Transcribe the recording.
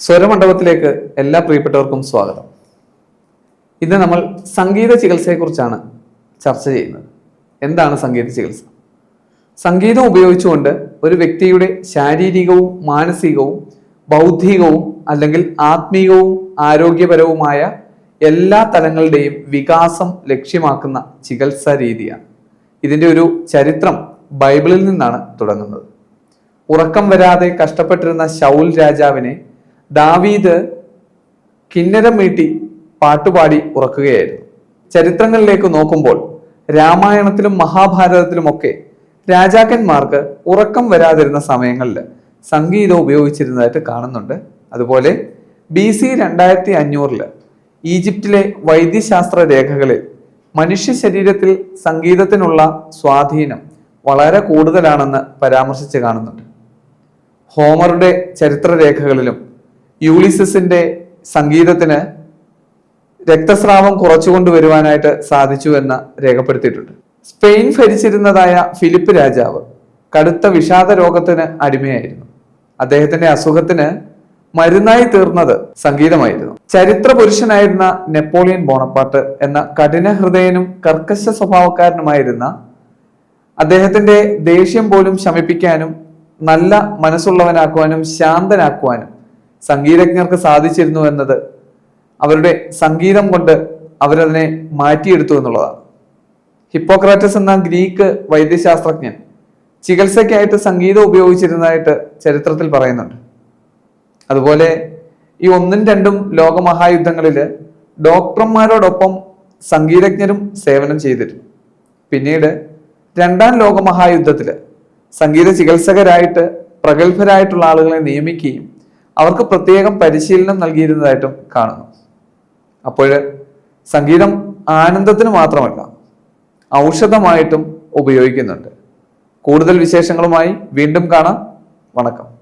സ്വരമണ്ഡപത്തിലേക്ക് എല്ലാ പ്രിയപ്പെട്ടവർക്കും സ്വാഗതം. ഇന്ന് നമ്മൾ സംഗീത ചികിത്സയെക്കുറിച്ചാണ് ചർച്ച ചെയ്യുന്നത്. എന്താണ് സംഗീത ചികിത്സ? സംഗീതം ഉപയോഗിച്ചുകൊണ്ട് ഒരു വ്യക്തിയുടെ ശാരീരികവും മാനസികവും ബൗദ്ധികവും അല്ലെങ്കിൽ ആത്മീയവും ആരോഗ്യപരവുമായ എല്ലാ തലങ്ങളുടെയും വികാസം ലക്ഷ്യമാക്കുന്ന ചികിത്സാ രീതിയാണ്. ഇതിന്റെ ഒരു ചരിത്രം ബൈബിളിൽ നിന്നാണ് തുടങ്ങുന്നത്. ഉറക്കം വരാതെ കഷ്ടപ്പെട്ടിരുന്ന ശൗൽ രാജാവിനെ ദാവീദ് കിന്നരം മീട്ടി പാട്ടുപാടി ഉറക്കുകയായിരുന്നു. ചരിത്രങ്ങളിലേക്ക് നോക്കുമ്പോൾ രാമായണത്തിലും മഹാഭാരതത്തിലുമൊക്കെ രാജാക്കന്മാർക്ക് ഉറക്കം വരാതിരുന്ന സമയങ്ങളിൽ സംഗീതം ഉപയോഗിച്ചിരുന്നതായിട്ട് കാണുന്നുണ്ട്. അതുപോലെ ബി സി രണ്ടായിരത്തി അഞ്ഞൂറിൽ ഈജിപ്തിലെ വൈദ്യശാസ്ത്ര രേഖകളിൽ മനുഷ്യ ശരീരത്തിൽ സംഗീതത്തിനുള്ള സ്വാധീനം വളരെ കൂടുതലാണെന്ന് പരാമർശിച്ച് കാണുന്നുണ്ട്. ഹോമറുടെ ചരിത്രരേഖകളിലും യൂളിസിന്റെ സംഗീതത്തിന് രക്തസ്രാവം കുറച്ചുകൊണ്ടുവരുവാനായിട്ട് സാധിച്ചു എന്ന് രേഖപ്പെടുത്തിയിട്ടുണ്ട്. സ്പെയിൻ ഭരിച്ചിരുന്നതായ ഫിലിപ്പ് രാജാവ് കടുത്ത വിഷാദ രോഗത്തിന് അടിമയായിരുന്നു. അദ്ദേഹത്തിന്റെ അസുഖത്തിന് മരുന്നായി തീർന്നത് സംഗീതമായിരുന്നു. ചരിത്ര പുരുഷനായിരുന്ന നെപ്പോളിയൻ ബോണപ്പാട്ട് എന്ന കഠിന ഹൃദയനും കർക്കശ സ്വഭാവക്കാരനുമായിരുന്ന അദ്ദേഹത്തിന്റെ ദേഷ്യം പോലും ശമിപ്പിക്കാനും നല്ല മനസ്സുള്ളവനാക്കുവാനും ശാന്തനാക്കുവാനും സംഗീതജ്ഞർക്ക് സാധിച്ചിരുന്നു എന്നത് അവരുടെ സംഗീതം കൊണ്ട് അവരതിനെ മാറ്റിയെടുത്തു എന്നുള്ളതാണ്. ഹിപ്പോക്രാറ്റസ് എന്ന ഗ്രീക്ക് വൈദ്യശാസ്ത്രജ്ഞൻ ചികിത്സയ്ക്കായിട്ട് സംഗീതം ഉപയോഗിച്ചിരുന്നതായിട്ട് ചരിത്രത്തിൽ പറയുന്നുണ്ട്. അതുപോലെ ഈ ഒന്നും രണ്ടും ലോകമഹായുദ്ധങ്ങളിൽ ഡോക്ടർമാരോടൊപ്പം സംഗീതജ്ഞരും സേവനം ചെയ്തിരുന്നു. പിന്നീട് രണ്ടാം ലോകമഹായുദ്ധത്തിൽ സംഗീത ചികിത്സകരായിട്ട് പ്രഗത്ഭരായിട്ടുള്ള ആളുകളെ നിയമിക്കുകയും അവർക്ക് പ്രത്യേകം പരിശീലനം നൽകിയിരുന്നതായിട്ടും കാണുന്നു. അപ്പോൾ സംഗീതം ആനന്ദത്തിന് മാത്രമല്ല ഔഷധമായിട്ടും ഉപയോഗിക്കുന്നുണ്ട്. കൂടുതൽ വിശേഷങ്ങളുമായി വീണ്ടും കാണാം. വണക്കം.